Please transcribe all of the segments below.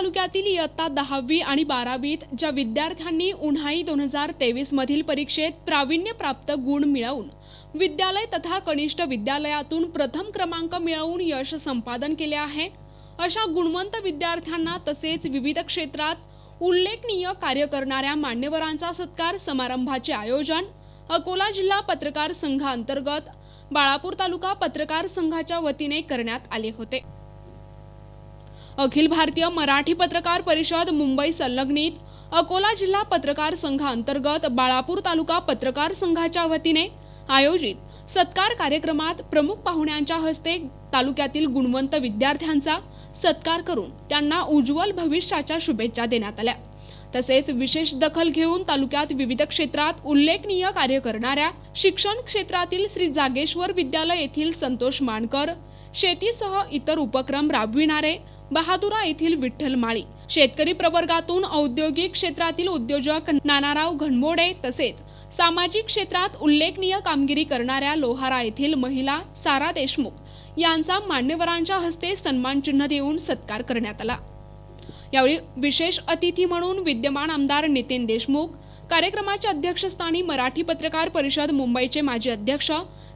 तालुक्यातील इयत्ता दहावी आणि बारावीत ज्या विद्यार्थ्यांनी उन्हाळी दोन हजार तेवीस मधील परीक्षेत प्रावीण्यप्राप्त गुण मिळवून विद्यालय तथा कनिष्ठ विद्यालयातून प्रथम क्रमांक मिळवून यश संपादन केले आहे अशा गुणवंत विद्यार्थ्यांना तसेच विविध क्षेत्रात उल्लेखनीय कार्य करणाऱ्या मान्यवरांचा सत्कार समारंभाचे आयोजन अकोला जिल्हा पत्रकार संघाअंतर्गत बाळापूर तालुका पत्रकार संघाच्या वतीने करण्यात आले होते. अखिल भारतीय मराठी पत्रकार परिषद मुंबई संलग्नित अकोला जिल्हा पत्रकार संघाअंतर्गत बाळापूर तालुका पत्रकार संघाच्या वतीने आयोजित सत्कार कार्यक्रमात प्रमुख पाहुण्यांच्या हस्ते तालुक्यातील गुणवंत विद्यार्थ्यांचा सत्कार करून त्यांना उज्ज्वल भविष्याच्या शुभेच्छा देण्यात आल्या. तसेच विशेष दखल घेऊन तालुक्यात विविध क्षेत्रात उल्लेखनीय कार्य करणाऱ्या शिक्षण क्षेत्रातील श्री जागेश्वर विद्यालय येथील संतोष मानकर शेतीसह इतर उपक्रम राबविणारे बहादुरा येथील विठ्ठल माळी. शेतकरी प्रवर्गातून औद्योगिक क्षेत्रातील उद्योजक नानाराव घनमोडे तसेच सामाजिक क्षेत्रात उल्लेखनीय कामगिरी करणाऱ्या लोहारा येथील महिला सारा देशमुख यांचा मान्यवरांच्या हस्ते सन्मान चिन्ह देऊन सत्कार करण्यात आला. यावेळी विशेष अतिथी म्हणून विद्यमान आमदार नितीन देशमुख कार्यक्रमाच्या अध्यक्षस्थानी मराठी पत्रकार परिषद मुंबईचे माजी अध्यक्ष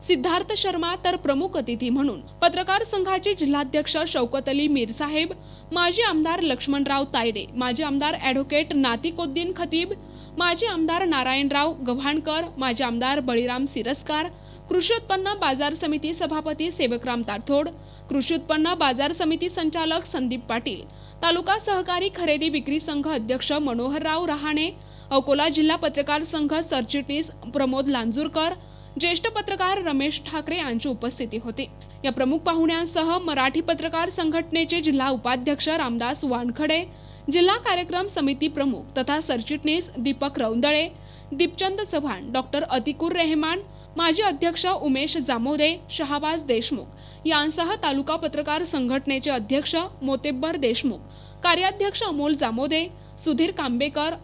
सिद्धार्थ शर्मा तर प्रमुख अतिथी म्हणून. पत्रकार संघाचे जिल्हाध्यक्ष शौकत अली मीरसाहेब माजी आमदार लक्ष्मणराव तायडे माजी आमदार ॲडव्होकेट नातिकोद्दीन खतीब माजी आमदार नारायणराव गव्हाणकर माजी आमदार बळीराम सिरस्कार कृषी उत्पन्न बाजार समिती सभापती सेवकराम ताठोड कृषी उत्पन्न बाजार समिती संचालक संदीप पाटील तालुका सहकारी खरेदी विक्री संघ अध्यक्ष मनोहरराव रहाणे अकोला जिल्हा पत्रकार संघ सरचिटणीस प्रमोद लांजूरकर ज्येष्ठ पत्रकार रमेश ठाकरे यांची उपस्थिती होती. या प्रमुख पाहुण्यांसह मराठी पत्रकार संघटनेचे जिल्हा उपाध्यक्ष रामदास वानखडे जिल्हा कार्यक्रम समिती प्रमुख तथा सरचिटणीस दीपक रौंदळे दीपचंद चव्हाण डॉक्टर अतिकुर रेहमान माजी अध्यक्ष उमेश जामोदे शहाबाज देशमुख यांसह तालुका पत्रकार संघटनेचे अध्यक्ष मोतेब्बर देशमुख कार्याध्यक्ष अमोल जामोदे सुधीर कांबेकर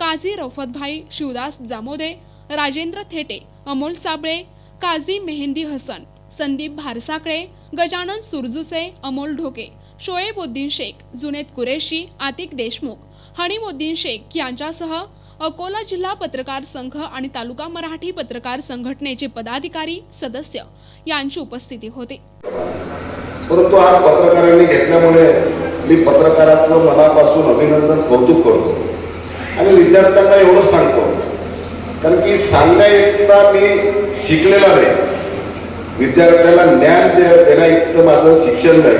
काझी रौफतभाई शिवदास जामोदे राजेंद्र थेटे अमोल साबळे काझी मेहंदी हसन संदीप भारसाकळे गजानन सुरजुसे अमोल ढोके शोएब उद्दीन शेख जुनेद कुरेशी आतिक देशमुख हनीमुद्दीन शेख यांच्यासह अकोला जिल्हा पत्रकार संघ आणि तालुका मराठी पत्रकार संघटनेचे पदाधिकारी सदस्य यांची उपस्थिती होती. परंतु आज पत्रकारांनी घेतल्यामुळे मी पत्रकाराचं मनापासून अभिनंदन कौतुक करतो. आणि विद्यार्थ्यांना एवढंच सांगतो कारण की सांगण्या एकदा मी शिकलेला नाही. विद्यार्थ्याला ज्ञान दे देण्या इतकं माझं शिक्षण नाही.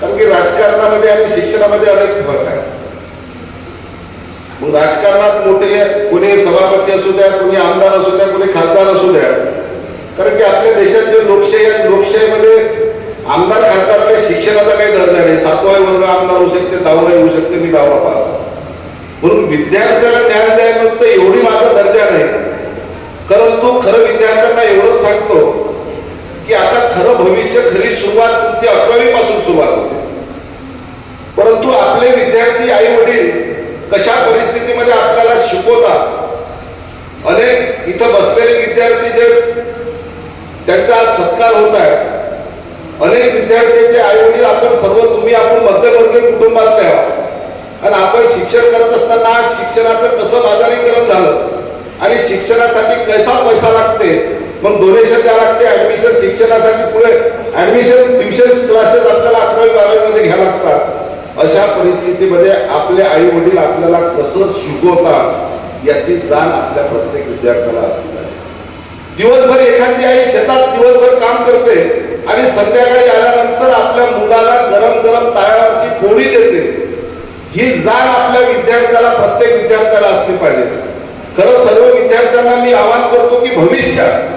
कारण की राजकारणामध्ये आणि शिक्षणामध्ये अनेक फरक आहे. मग राजकारणात मोठे कोणी सभापती असू द्या कोणी आमदार असू द्या कोणी खासदार असू द्या. कारण की आपल्या देशात जे लोकशाही आहे लोकशाहीमध्ये आमदार खासदार शिक्षणाचा काही दर्जा नाही. सातवा वर्ग आमदार होऊ शकते दहावा होऊ शकते मी दहावा पास. म्हणून विद्यार्थ्याला ज्ञान द्यायला तर एवढी माझा दर्जा नाही परंतु खरं विद्यार्थ्यांना एवढंच सांगतो की आता याची खरी सुरुवात तुमची अकरावी पासून सुरुवात होते. परंतु आपले विद्यार्थी आई वडील कशा परिस्थितीमध्ये आपल्याला शिकवतात? अनेक इथं बसलेले विद्यार्थी जे त्यांचा सत्कार होत आहे. अनेक विद्यार्थ्यांचे आई वडील आपण सर्व तुम्ही आपण मध्यवर्गीय कुटुंबातले आहात. आणि आपण शिक्षण करत असताना शिक्षणाचं कसं बाजारीकरण झालं? आणि शिक्षणासाठी कैसा पैसा लागते? मग डोनेशन द्यावं लागते ऍडमिशन शिक्षणासाठी पुढे ऍडमिशन ट्युशन क्लासेस आपल्याला अकरावी बारावीमध्ये घ्यावं लागतात. अशा परिस्थितीमध्ये आपले आई वडील आपल्याला कसं शिकवतात याची जाण आपल्या प्रत्येक विद्यार्थ्याला असते. दिवसभर एखादी आई शेतात दिवसभर काम करते आणि संध्याकाळी आल्यानंतर आपल्या मुलाला गरम गरम तायाची पोळी देते. ही जाण आपल्या विद्यार्थ्याला प्रत्येक विद्यार्थ्याला असली पाहिजे. खरं सर्व विद्यार्थ्यांना मी आवाहन करतो की भविष्यात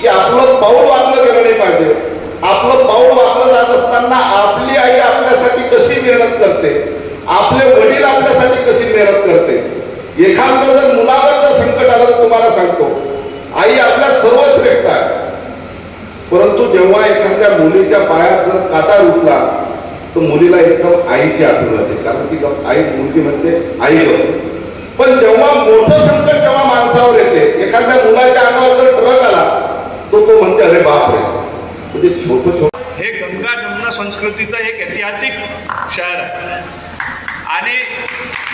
की आपलं पाऊल वाचलं गेलं नाही पाहिजे. आपलं पाऊल वाचलं जात असताना आपली आई आपल्यासाठी कशी मेहनत करते? आपले वडील आपल्यासाठी कशी मेहनत करते? एखादं जर मुलावर जर संकट आलं तर तुम्हाला सांगतो आई आपल्या सर्वश्रेष्ठ आहे. परंतु जेव्हा एखाद्या मुलीच्या पायात जर काटा उठला तर मुलीला एकदम आईची आठवण येते. कारण की आई मुलगी म्हणते आई ग. पण जेव्हा मोठं संकट जेव्हा माणसावर येते एखाद्या मुलाच्या अंगावर जर ट्रक आला तो तो म्हणते अरे बाप रे म्हणजे छोटं छोटं हे गंगा जमुना संस्कृतीचं एक ऐतिहासिक शहर आहे. आणि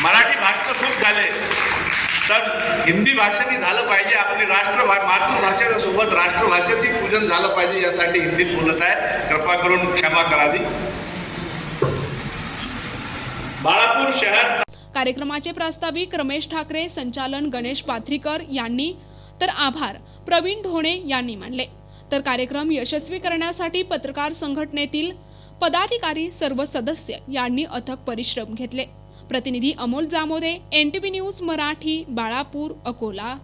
मराठी भाषण खूप झाले. तर हिंदी भाषेने झालं पाहिजे आपली राष्ट्रभा मातृभाषेच्या सोबत राष्ट्रभाषेची पूजन झालं पाहिजे यासाठी हिंदीत बोलत आहे. कृपा करून क्षमा करावी बाळापूर शहर कार्यक्रमाचे प्रास्ताविक रमेश ठाकरे संचालन गणेश पाथरीकर यांनी. तर आभार. प्रवीण ढोणे यांनी मांडले. तर कार्यक्रम यशस्वी करण्यासाठी पत्रकार संघटनेतील पदाधिकारी सर्व सदस्य यांनी अथक परिश्रम घेतले. प्रतिनिधी अमोल जामोदे एन न्यूज मराठी बाळापूर अकोला.